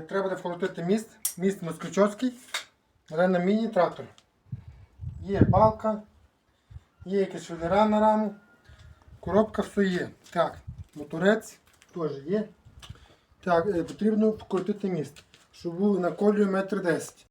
крутити міст. Міст москвичовський. але на міні-трактор. Є балка, є якісь швелера на раму. Коробка все є. Так, моторець теж є. Так, е, потрібно вкрутити міст, щоб був на колію метр десять.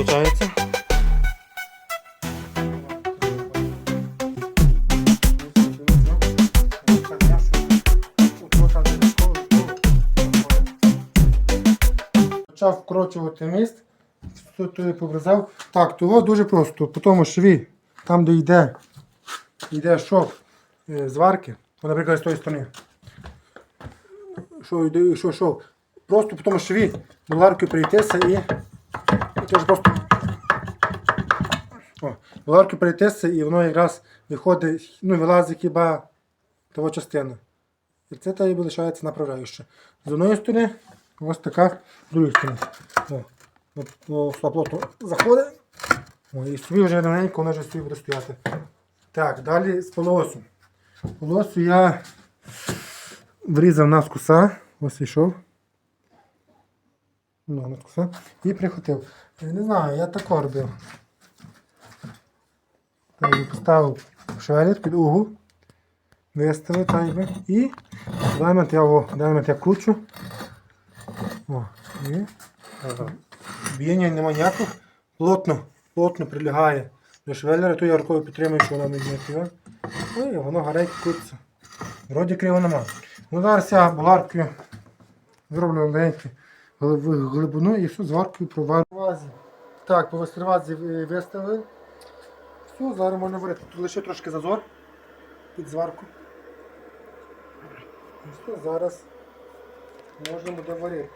Виходить? Почав вкручувати міст, тут туди поврізав. Так, того дуже просто. По тому шві, там де йде, йде шов е, зварки, наприклад, з тої сторони. Що йде, що шов. Просто по тому шві боларкою прийтися і. І теж просто. О, боларкою прийтися і воно якраз виходить, ну, вилазить хіба того частина. І це та і лишається направляюча. З одної сторони, ось така, з другої сторони. О, заходить. І собі вже рівненько воно вже собі буде стояти. Так, далі з полосу. Полосу я врізав на скуса, ось йшов. Ну. І прихотив. Я не знаю, я тако робив. Так, поставив швелір під угол. Виставив так би. І даймет я, о, даймет я кручу. О, і Ага. Біяння немає ніякого. Плотно, плотно прилягає до швеллера, то я рукою підтримую, що вона не зняття. Ну і воно гарить крутиться. Вроді криво нема. Ну зараз я боларкою зроблю легеньку глиб- глибину і все зваркою проварю. Так, по вестервазі е, виставили. Все, зараз можна варити. Тут лише трошки зазор під зварку. Все, зараз можна буде варити.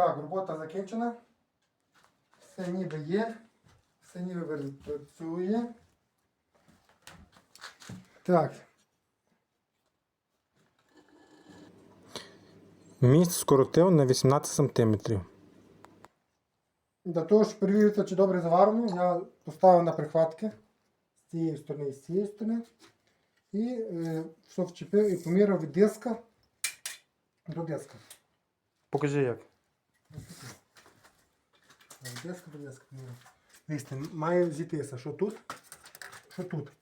Так, робота закінчена. Все ніби є. Все ніби працює. Так, Міст скоротив на 18 см. для того, щоб перевірити, чи добре заварено, я поставив на прихватки з цієї сторони і з цієї сторони. І е, все вчепив і поміряв від диска до диска. Покажи як. Від диска до диска. Дивіться, має зійтися, що тут, що тут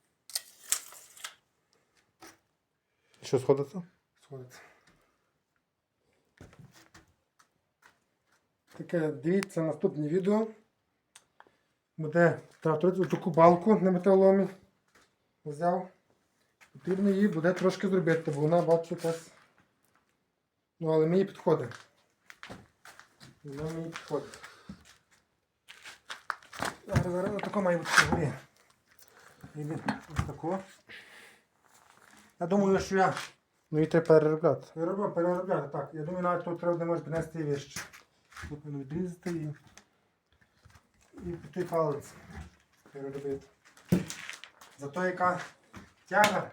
Що сходиться? сходиться. Таке, дивіться наступне відео. Буде трактор таку балку на металоломі. Взяв. Потрібно її буде трошки зробити, бо вона бачу якась. Ну, але мені підходить. Вона мені підходить. Зараз, зараз отако має бути горі. Ось тако. Я думаю, що я Ну і треба переробляти. перероблю, переробляти. Так, я думаю, навіть тут треба не може принести вище. Мене відрізати і, і по той палець переробити. Зато яка тяга,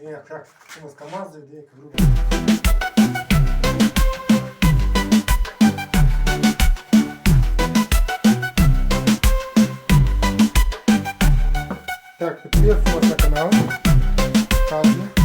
і як як чимось камазує, де яка груба. Так, тут є фотоканал. Кабель.